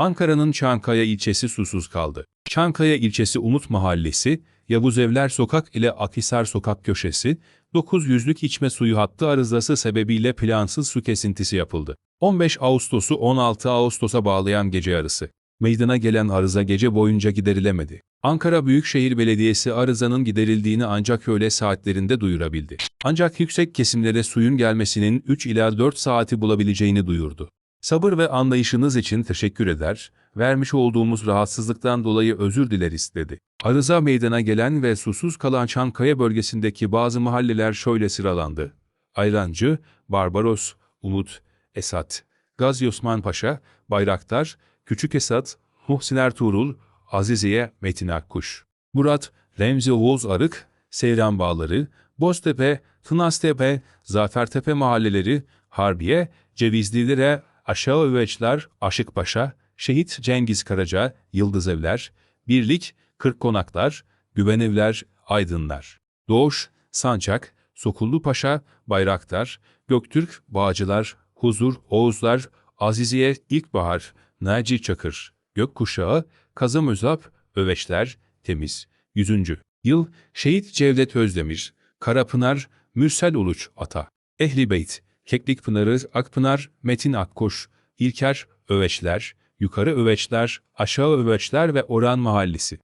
Ankara'nın Çankaya ilçesi susuz kaldı. Çankaya ilçesi Umut Mahallesi, Yavuzevler Sokak ile Akhisar Sokak köşesi, 900'lük içme suyu hattı arızası sebebiyle plansız su kesintisi yapıldı. 15 Ağustos'u 16 Ağustos'a bağlayan gece yarısı. Meydana gelen arıza gece boyunca giderilemedi. Ankara Büyükşehir Belediyesi arızanın giderildiğini ancak öğle saatlerinde duyurabildi. Ancak yüksek kesimlere suyun gelmesinin 3 ila 4 saati bulabileceğini duyurdu. Sabır ve anlayışınız için teşekkür eder, vermiş olduğumuz rahatsızlıktan dolayı özür dileriz dedi. Arıza meydana gelen ve susuz kalan Çankaya bölgesindeki bazı mahalleler şöyle sıralandı. Ayrancı, Barbaros, Umut, Esat, Gazi Osman Paşa, Bayraktar, Küçük Esat, Muhsin Ertuğrul, Aziziye, Metin Akkuş. Murat, Remzi Oğuz Arık, Seyran Bağları, Boztepe, Tınaztepe, Zafertepe mahalleleri, Harbiye, Cevizlilere, Aşağı Öveçler, Aşıkpaşa, Şehit Cengiz Karaca, Yıldız Evler, Birlik, Kırkkonaklar, Güvenevler, Aydınlar. Doğuş, Sancak, Sokullu Paşa, Bayraktar, Göktürk, Bağcılar, Huzur, Oğuzlar, Aziziye, İlkbahar, Naci Çakır, Gökkuşağı, Kazım Özap, Öveçler, Temiz. 100. Yıl, Şehit Cevdet Özdemir, Karapınar, Mürsel Uluç Ata, Ehli Beyt, Keklik Pınarı, Akpınar, Metin Akkoş, İlker, Öveçler, Yukarı Öveçler, Aşağı Öveçler ve Oran Mahallesi.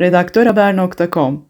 redaktörhaber.com